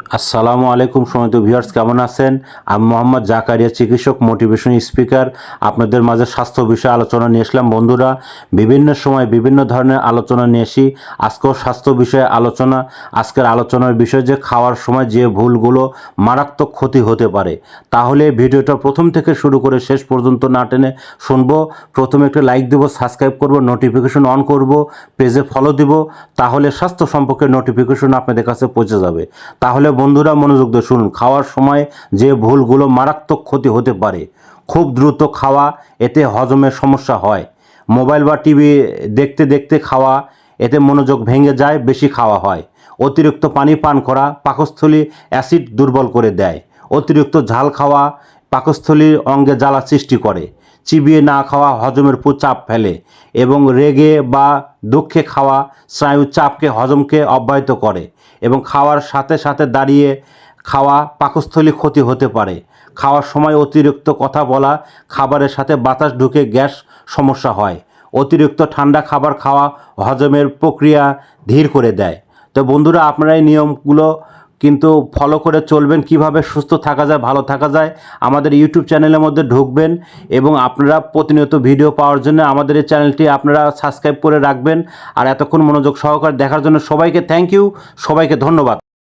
আসসালামু আলাইকুম সমিত ভিউয়ার্স, কেমন আছেন? আমি মোহাম্মদ জাকারিয়া, চিকিৎসক মোটিভেশন স্পিকার আপনাদের মাঝে স্বাস্থ্য বিষয়ে আলোচনা নিয়ে আসলাম। বন্ধুরা, বিভিন্ন সময় বিভিন্ন ধরনের আলোচনা নিয়ে আসি। আজকেও স্বাস্থ্য বিষয়ে আলোচনা। আজকের আলোচনার বিষয় যে খাওয়ার সময় যে ভুলগুলো মারাত্মক ক্ষতি হতে পারে। তাহলে ভিডিওটা প্রথম থেকে শুরু করে শেষ পর্যন্ত না টেনে শুনব। প্রথমে একটা লাইক দেবো, সাবস্ক্রাইব করব নোটিফিকেশন অন করব পেজে ফলো দিব। তাহলে স্বাস্থ্য সম্পর্কে নোটিফিকেশন আপনাদের কাছে পৌঁছে যাবে। তাহলে বন্ধুরা, মনোযোগ দিয়ে শুনুন। খাওয়ার সময় যে ভুলগুলো মারাত্মক ক্ষতি হতে পারে, খুব দ্রুত খাওয়া, এতে হজমের সমস্যা হয়। মোবাইল বা টিভি দেখতে দেখতে খাওয়া, এতে মনোযোগ ভেঙে যায়, বেশি খাওয়া হয়। অতিরিক্ত পানি পান করা, পাকস্থলী অ্যাসিড দুর্বল করে দেয়। অতিরিক্ত ঝাল খাওয়া পাকস্থলীর অঙ্গে জ্বালা সৃষ্টি করে। চিবিয়ে না খাওয়া হজমের উপর চাপ ফেলে এবং রেগে বা দুঃখে খাওয়া স্নায়ু চাপকে হজমকে অব্যাহত করে। এবং খাওয়ার সাথে সাথে দাঁড়িয়ে খাওয়া পাকস্থলী ক্ষতি হতে পারে। খাওয়ার সময় অতিরিক্ত কথা বলা, খাবারের সাথে বাতাস ঢুকে গ্যাস সমস্যা হয়। অতিরিক্ত ঠান্ডা খাবার খাওয়া হজমের প্রক্রিয়া ধীর করে দেয়। তো বন্ধুরা, আপনারা এই নিয়মগুলো কিন্তু ফলো করে চলবেন, কীভাবে সুস্থ থাকা যায়, ভালো থাকা যায়, আমাদের ইউটিউব চ্যানেলের মধ্যে ঢুকবেন এবং আপনারা প্রতিনিয়ত ভিডিও পাওয়ার জন্য আমাদের এই চ্যানেলটি আপনারা সাবস্ক্রাইব করে রাখবেন। আর এতক্ষণ মনোযোগ সহকারে দেখার জন্য সবাইকে থ্যাংক ইউ সবাইকে ধন্যবাদ।